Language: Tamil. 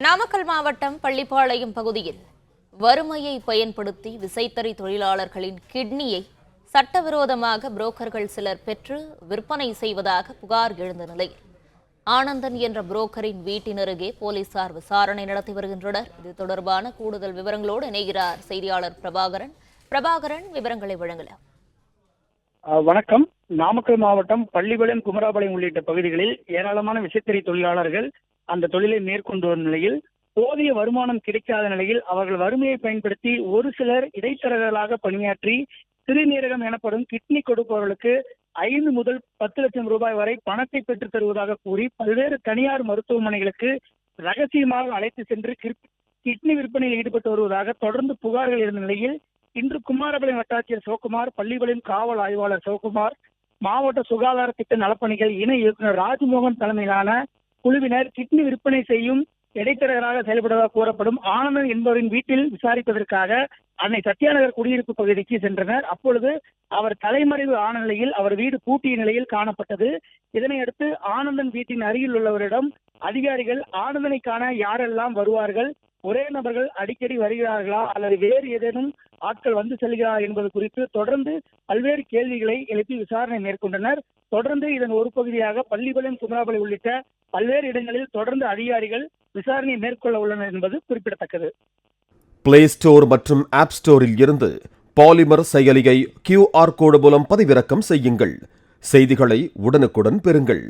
நாமக்கல் மாவட்டம் பள்ளிப்பாளையம் பகுதியில் வறுமையை பயன்படுத்தி விசைத்தறி தொழிலாளர்களின் கிட்னியை சட்டவிரோதமாக புரோக்கர்கள் சிலர் பெற்று விற்பனை செய்வதாக புகார் எழுந்த நிலையில் ஆனந்தன் என்ற புரோக்கரின் வீட்டினருகே போலீசார் விசாரணை நடத்தி வருகின்றனர். இது தொடர்பான கூடுதல் விவரங்களோடு இணைகிறார் செய்தியாளர் பிரபாகரன். பிரபாகரன் விவரங்களை வழங்கலாம். வணக்கம். நாமக்கல் மாவட்டம் பள்ளிபாளையம் குமராபாளையம் உள்ளிட்ட பகுதிகளில் ஏராளமான விசைத்தறி தொழிலாளர்கள் அந்த தொழிலை மேற்கொண்டு வரும் நிலையில் போதிய வருமானம் கிடைக்காத நிலையில் அவர்கள் வறுமையை பயன்படுத்தி ஒரு சிலர் இடைத்தரகர்களாக பணியாற்றி சிறுநீரகம் எனப்படும் கிட்னி கொடுப்பவர்களுக்கு ஐந்து முதல் பத்து லட்சம் ரூபாய் வரை பணத்தை பெற்றுத் தருவதாக கூறி பல்வேறு தனியார் மருத்துவமனைகளுக்கு ரகசியமாக அழைத்து சென்று கிட்னி விற்பனையில் ஈடுபட்டு வருவதாக தொடர்ந்து புகார்கள் இருந்த நிலையில் இன்று குமாரபாளையம் வட்டாட்சியர் சிவகுமார் பள்ளிபாளையம் காவல் ஆய்வாளர் சிவகுமார் மாவட்ட சுகாதார திட்ட நலப்பணிகள் இணை இயக்குநர் ராஜ்மோகன் தலைமையிலான குழுவினர் கிட்னி விற்பனை செய்யும் இடைத்தரகராக செயல்படுவதாக கூறப்படும் ஆனந்தன் என்பவரின் வீட்டில் விசாரிப்பதற்காக அன்னை சத்யாநகர் குடியிருப்பு பகுதிக்கு சென்றனர். அப்பொழுது அவர் தலைமறைவு ஆன நிலையில் அவர் வீடு பூட்டிய நிலையில் காணப்பட்டது. இதனையடுத்து ஆனந்தன் வீட்டின் அருகில் உள்ளவரிடம் அதிகாரிகள் ஆனந்தனை காண யாரெல்லாம் வருவார்கள்? ஒரே நபர்கள் அடிக்கடி வருகிறார்களா? அல்லது வேறு ஏதேனும் ஆட்கள் வந்து செல்கிறார் என்பது குறித்து தொடர்ந்து பல்வேறு கேள்விகளை எழுப்பி விசாரணை மேற்கொண்டனர். தொடர்ந்து இதன் ஒரு பகுதியாக பள்ளிபாளையம் குமராபாளையம் உள்ளிட்ட பல்வேறு இடங்களில் தொடர்ந்து அதிகாரிகள் விசாரணை மேற்கொள்ள உள்ளனர் என்பது குறிப்பிடத்தக்கது. பிளே ஸ்டோர் மற்றும் ஆப் ஸ்டோரில் இருந்து பாலிமர் செயலியை கியூஆர் கோடு மூலம் பதிவிறக்கம் செய்யுங்கள். செய்திகளை உடனுக்குடன் பெறுங்கள்.